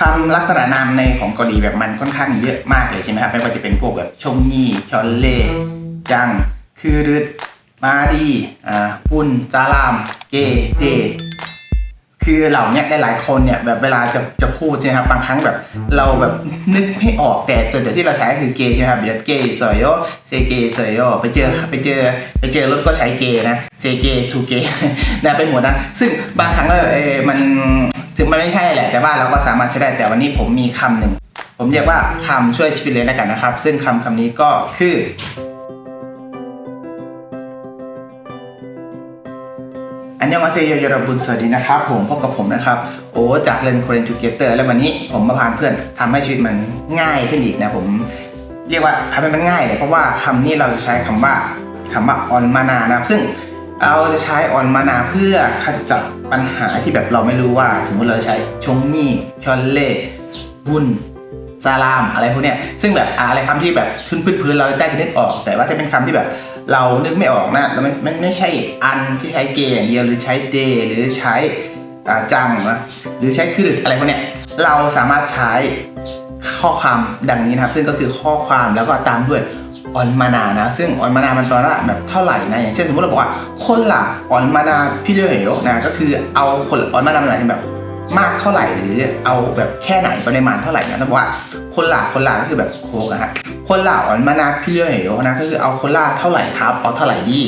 คำลักษณะนามในของเกาหลีแบบมันค่อนข้างเยอะมากเลยใช่ไหมครับไม่ว่าจะเป็นพวกแบบชงยี่ชอนเล่จัง คือรึดมาดีอ่าปุนจาราม เกเดคือเหล่านี้หลายๆคนเนี่ยแบบเวลาจะจะพูดใช่ไหมครับบางครั้งแบบเราแบบนึกไม่ออกแต่ส่วนใหญ่ที่เราใช้คือเกใช่ไหมครับเดี๋ยวเกย์เซโยเซเกเซโยไปเจอไปเจอไปเจอรถก็ใช้เกนะเซเกทูเกนะไปหมดนะซึ่งบางครั้งก็เออมัน ถึงมันไม่ใช่แหละ แต่ว่าเราก็สามารถใช้ได้แต่วันนี้ผมมีคำหนึ่ง ผมเรียกว่าคำช่วยชีวิตเลยแล้วกันนะครับ ซึ่งคำคำนี้ก็คือ อันยองอาเซโยยรบุญสวัสดีนะครับ ผมพบกับผมนะครับ โอ้จากเรนโคเรนทูเกเตอร์ แล้ววันนี้ผมมาพานเพื่อนทำให้ชีวิตมันง่ายขึ้นอีกนะผมเรียกว่าทำให้มันง่ายเลยเพราะว่าคำนี้เราจะใช้คำว่าคำว่าออนมานานะครับซึ่ง เราจะใช้ออนมานาเพื่อขจัดปัญหาที่แบบเราไม่รู้ว่า สมมติเราใช้ชงนี่ชอนเล่บุญซาลามอะไรพวกเนี้ยซึ่งแบบอะไรคำที่แบบชื้นพื้นๆเราได้จะนึกออก แต่ว่าถ้าเป็นคำที่แบบเรานึกไม่ออกนะแล้วมันมันไม่ใช่อันที่ใช้เกย์อย่างเดียวหรือใช้เดหรือใช้จังนะหรือใช้คืออะไรพวกเนี้ยเราสามารถใช้ข้อความดังนี้นะครับ ซึ่งก็คือข้อความแล้วก็ตามด้วย ออนมานานะ ซึ่งออนมานามันแปลว่าแบบเท่าไหร่นะอย่างเช่นสมมติเราบอกว่าคนละออนมานาพี่เลี้ยวนะก็คือเอาคนออนมานาหมายถึงแบบมากเท่าไหร่หรือเอาแบบแค่ไหนปริมาณเท่าไหร่นะถ้าบอกว่าคนหลาคนหลาก็คือแบบโคกอะฮะคนหลาอ่อนมานาพี่เลี้ยวเหวนะก็คือเอาคนหลาเท่าไหร่ครับเอาเท่าไหร่ดี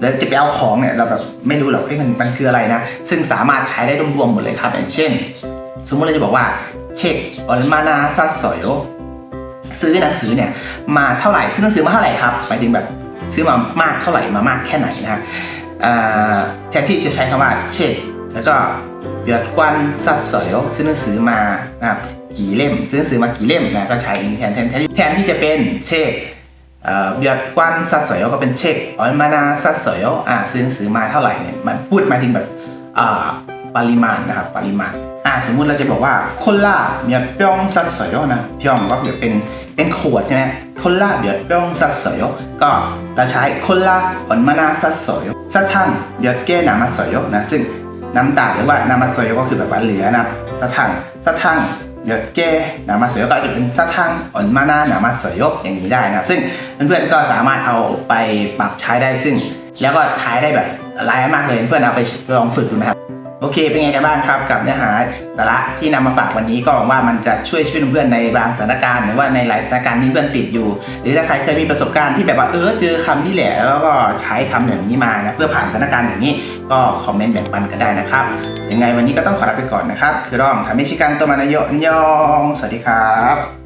แล้วจะไปเอาของเนี่ยเราแบบไม่รู้หรอกให้มันมันคืออะไรนะ ซึ่งสามารถใช้ได้รวมๆหมดเลยครับอย่างเช่น สมมติเราจะบอกว่าเช็คออนมานาซัสสอย ซื้อหนังสือเนี่ยมาเท่าไหร่ซื้อหนังสือมาเท่าไหร่ครับหมายถึงแบบซื้อมามากเท่าไหร่มามากแค่ไหนนะฮะแทนที่จะใช้คำว่าเช็คแล้วก็เบียดกวนซัดสอยซื้อหนังสือมานะครับกี่เล่ม ซื้อหนังสือมากี่เล่มนะก็ใช้อย่างนี้แทนแทนแทนแทนที่จะเป็นเช็คเบียดกวนซัดสอยก็เป็นเช็คออนมานาซัดสอยอ่าซื้อหนังสือมาเท่าไหร่เนี่ยมันพูดหมายถึงแบบปริมาณนะครับปริมาณอ่าสมมุติเราจะบอกว่าคนล่าเบียดเปียงซัดสอยนะเปียงก็คือเป็น เป็นขวดใช่ไหมคนล่าเบียดเปียงซัดสอยก็เราใช้คนล่าออนมานาซัดสอยซัดทั้งเบียดแก้นามาสอยนะซึ่งน้ำตาลหรือว่านามาโซโยก็คือแบบว่าเหลือนะครับสะทังสะทังเดี๋ยวแก้นามาโซโยก็จะเป็นสะทังอ่อนมานานามาโซโยอย่างนี้ได้นะซึ่งเพื่อนๆก็สามารถเอาไปปรับใช้ได้ซึ่ง แล้วก็ใช้ได้แบบหลายมากเลยเพื่อนเอาไปลองฝึกดูนะครับ โอเค เป็นไงกันบ้างครับกับเนื้อหาสาระที่นำมาฝากวันนี้ก็หวังว่ามันจะช่วยชีวิตเพื่อนๆในบางสถานการณ์หรือว่าในหลายสถานการณ์ที่เพื่อนติดอยู่ หรือถ้าใครเคยมีประสบการณ์ที่แบบว่าเออเจอคำที่แหละแล้วก็ใช้คำอย่างนี้มานะเพื่อผ่านสถานการณ์อย่างนี้ ก็คอมเมนต์แบ่งปันกันได้นะครับยังไงวันนี้ก็ต้องขอลาไปก่อนนะครับ คือรองทามิชิกันโตมานาโยนยอง สวัสดีครับ